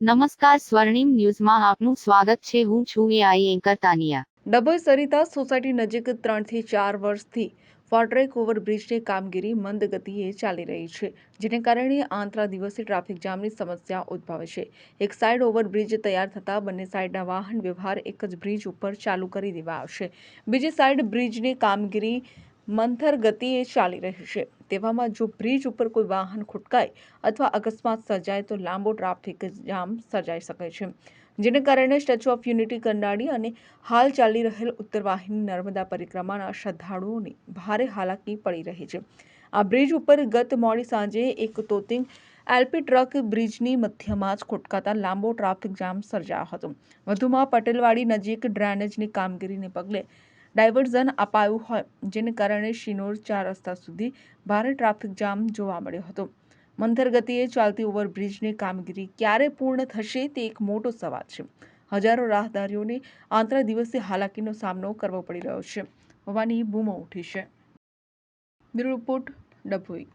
નમસ્કાર સ્વર્ણિમ ન્યૂઝમાં આપનું સ્વાગત છે. હું છું AI anchor Tania. Dabhoi Sarita society નજીક ત્રણથી ચાર વર્ષથી ફોર્ટ્રેક ઓવરબ્રિજની કામગીરી મંદ ગતિએ ચાલી રહી છે, જેને કારણે આંતરા દિવસે ટ્રાફિક જામની સમસ્યા ઉદ્ભવે છે. એક સાઈડ ઓવરબ્રિજ તૈયાર થતાં બંને સાઇડના વાહન વ્યવહાર એક જ બ્રિજ ઉપર ચાલુ કરી દેવા આવશે. બીજી સાઇડ બ્રિજની કામગીરી મંથર ગતિએ ચાલી રહી છે. તેવામાં જો બ્રિજ ઉપર કોઈ વાહન ખુટકાય અથવા અકસ્માત સર્જાય તો લાંબો ટ્રાફિક જામ સર્જાઈ શકે છે. જેને કારણે સ્ટેચ્યુ ઓફ યુનિટી કંડાળી અને હાલ ચાલી રહેલ ઉત્તરવાહિની નર્મદા પરિક્રમાના શ્રદ્ધાળુઓની ભારે હાલાકી પડી રહી છે. આ બ્રિજ ઉપર ગત મોડી સાંજે એક તોતિંગ એલપી ટ્રક બ્રિજની મધ્યમાં જ ખોટકાતા લાંબો ટ્રાફિક જામ સર્જાયો હતો. વધુમાં પટેલવાડી નજીક ડ્રેનેજની કામગીરીને પગલે ડાયવર્ઝન અપાયું હોય, જેને કારણે શિનોર ચાર રસ્તા સુધી ભારે ટ્રાફિક જામ જોવા મળ્યો હતો. મંથર ગતિએ ચાલતી ઓવરબ્રિજની કામગીરી ક્યારે પૂર્ણ થશે તે એક મોટો સવાલ છે. હજારો રાહદારીઓને આંતરા દિવસે હાલાકીનો સામનો કરવો પડી રહ્યો છે. હોવાની બૂમો ઉઠી છે. Bureau report Dabhoi.